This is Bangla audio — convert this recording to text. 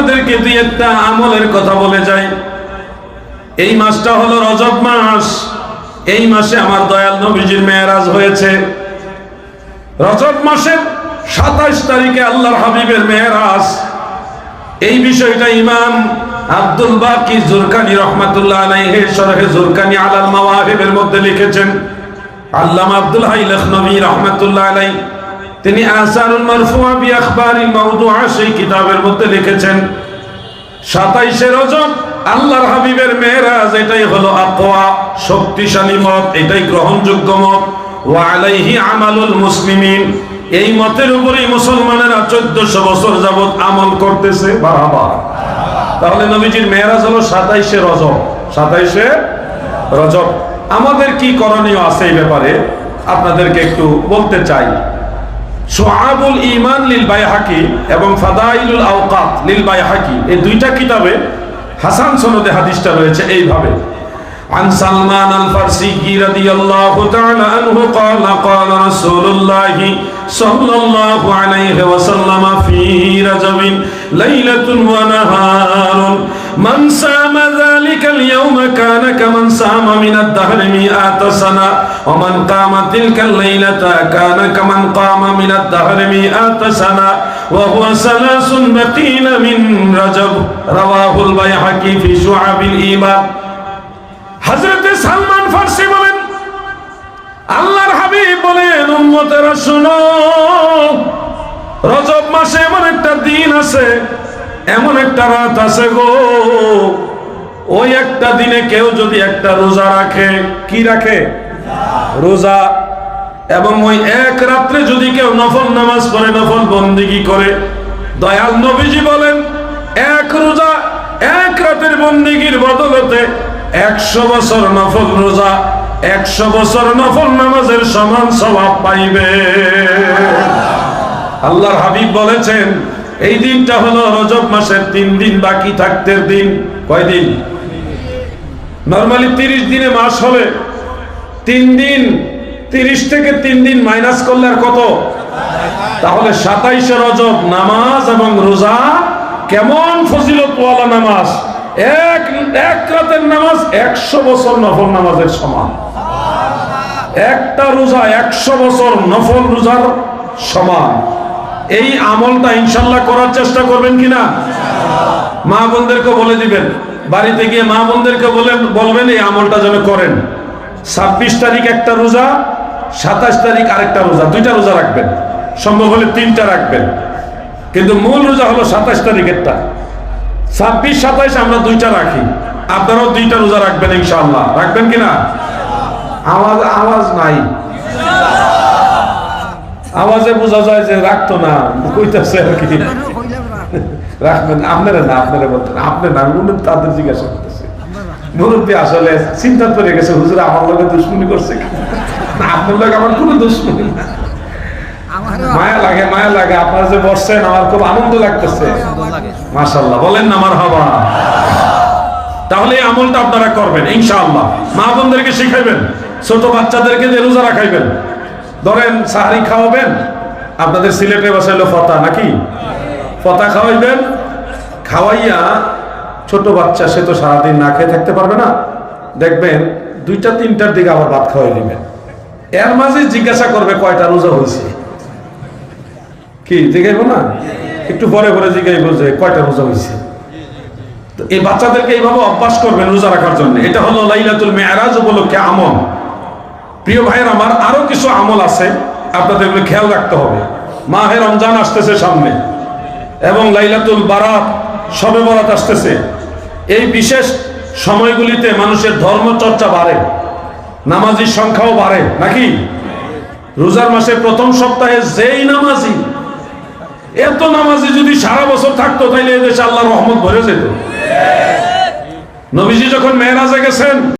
আপনাদেরকে দুই একটা আমলের কথা বলে যাই এই মাসটা হলো রজব মাস। এই মাসে আমার দয়াল নবীজির মেয়ারাজ হয়েছে। রজব মাসের সাতাইশ তারিখে আল্লাহর হাবিবের মেয়ারাজ। এই বিষয়টা ইমাম আব্দুল বাকি জুরকানি রহমাতুল্লাহ আলাইহি শরহে জুরকানি আলাল মাওয়াহিবের মধ্যে লিখেছেন। আল্লামা আব্দুল হাই লখনবী রহমাতুল্লাহ আলাইহি। তিনি আসারুল মারফুআ বি আখবারিল মাওদুআ সেই কিতাবের মধ্যে লিখেছেন 27 রজব আল্লাহর হাবিবের মেরাজ এটাই হলো আকওয়া, শক্তিশালী মত, এটাই গ্রহণযোগ্য মত। ওয়া আলাইহি আমালুল মুসলিমিন, এই মতের উপরেই মুসলমানেরা 1400 বছর যাবত আমল করতেছে। বাবা তাহলে নবীজির মেরাজ হলো 27 রজব। 27 রজব। আমাদের কি করণীয় আছে এই ব্যাপারে? আপনাদেরকে একটু বলতে চাই। সোহাবুল ইমান লিল বাইহাকি এবং ফাদাইলুল আওকাত লিল বাইহাকি এই দুইটা কিতাবে হাসান সনদে হাদিসটা রয়েছে এইভাবে عن سلمان الفارسي رضي الله تعالى عنه قال قال رسول الله صلى الله عليه وسلم في رجب ليلة ونهار من سام ذلك اليوم كان كمن سام من الدهر مئات سنة ومن قام تلك الليلة كان كمن قام من الدهر مئات سنة وهو ثلاث بقين من رجب رواه البيهقي في شعب الإيمان হজরতে সালমান ফার্সি বলেন আল্লাহর হাবিব বলেন উম্মতেরা শুনো রজব মাসে এমন একটা দিন আছে এমন একটা রাত আছে গো ওই একটা দিনে কেউ যদি একটা রোজা রাখে কি রাখে রোজা এবং ওই এক রাত্রে যদি কেউ নফল নামাজ পড়ে, নফল বন্দিগি করে, দয়াল নবীজি বলেন, এক রোজা এক রাতের বন্দিগির বদলতে একশো বছর নফল রোজা, একশো বছর নফল নামাজের সমান স্বভাব পাইবে। আল্লাহর হাবিব বলেছেন, এই দিনটা হলো রজব মাসের তিন দিন, বাকি থাকতে দিন। কয়দিন? নর্মালি তিরিশ দিনে মাস হবে তিন দিন, তিরিশ থেকে তিন দিন মাইনাস করলে আর কত? তাহলে সাতাইশে রজব নামাজ এবং রোজা কেমন ফজিলত নামাজ? এক এক রাতের নামাজ একশো বছর নফল নামাজের সমান। একটা রোজা একশো বছর নফল রোজার সমান। এই আমলটা ইনশাল্লাহ করার চেষ্টা করবেন কিনা মা বোনদেরকে বলে দিবেন। বাড়িতে গিয়ে মা বোনদেরকে বলবেন এই আমলটা যেন করেন। ছাব্বিশ তারিখ একটা রোজা, সাতাশ তারিখ আরেকটা রোজা, দুইটা রোজা রাখবেন। সম্ভব হলে তিনটা রাখবেন। কিন্তু মূল রোজা হলো সাতাশ তারিখেরটা। ছাব্বিশ সাতাইশ আমরা দুইটা রাখি। আপনারাও দুইটা রোজা রাখবেন ইনশাআল্লাহ। রাখবেন কিনা আওয়াজ আওয়াজ নাই। আওয়াজে বোঝা যায় যে রাখতো না। কইতেছে আর কি। রাখবেন। আপনারা না, আপনারা বলতেন আপনি না তাদের জিজ্ঞাসা করতেছে। মুরব্বী আসলে চিন্তা করে গেছে হুজুর আমার লগে দুশ্মনী করছে আপনার লগে আমার কোনো দুশ্মনী না। মায়া লাগে মায়া লাগে আপনারা যে বসছেন আমার খুব আনন্দ লাগতেছে। মাশাল্লাহ বলেন না আমার হবা। তাহলে এই আমলটা আপনারা করবেন ইনশাআল্লাহ। মা বোনদেরকে শিখাইবেন ছোট বাচ্চাদেরকে যে রোজা রাখাইবেন। ধরেন সাহারি খাওয়াবেন আপনাদের সিলেটে বসাইলো ফতা নাকি? ফতা খাওয়াইবেন খাওয়াইয়া ছোট বাচ্চা, সে তো সারাদিন না খেয়ে থাকতে পারবে না। দেখবেন, দুইটা, তিনটার দিকে আবার ভাত খাওয়াই দিবেন এর মাঝে জিজ্ঞাসা করবে, কয়টা রোজা হয়েছে? কি জিজ্ঞাসা না? একটু পরে পরে জিজ্ঞাসা যে, কয়টা রোজা হয়েছে? তো এই বাচ্চাদেরকে এইভাবে অভ্যাস করবেন রোজা রাখার জন্য। এটা হলো লাইলাতুল মেয়ারাজ উপলক্ষে আমল। প্রিয় ভাইয়ের আমার, আরও কিছু আমল আছে, আপনাদের খেয়াল রাখতে হবে। মাহে রমজান আসতেছে সামনে। এবং লাইলাতুল বারাত সবে বরাত আসতেছে। এই বিশেষ সময়গুলিতে মানুষের ধর্মচর্চা বাড়ে, নামাজির সংখ্যাও বাড়ে, নাকি? রোজার মাসে প্রথম সপ্তাহে যেই নামাজি, এত নামাজি যদি সারা বছর থাকতো, তাইলে এদেশে আল্লাহ রহমত ভরে যেত। নবীজি যখন মেয়েরাজে গেছেন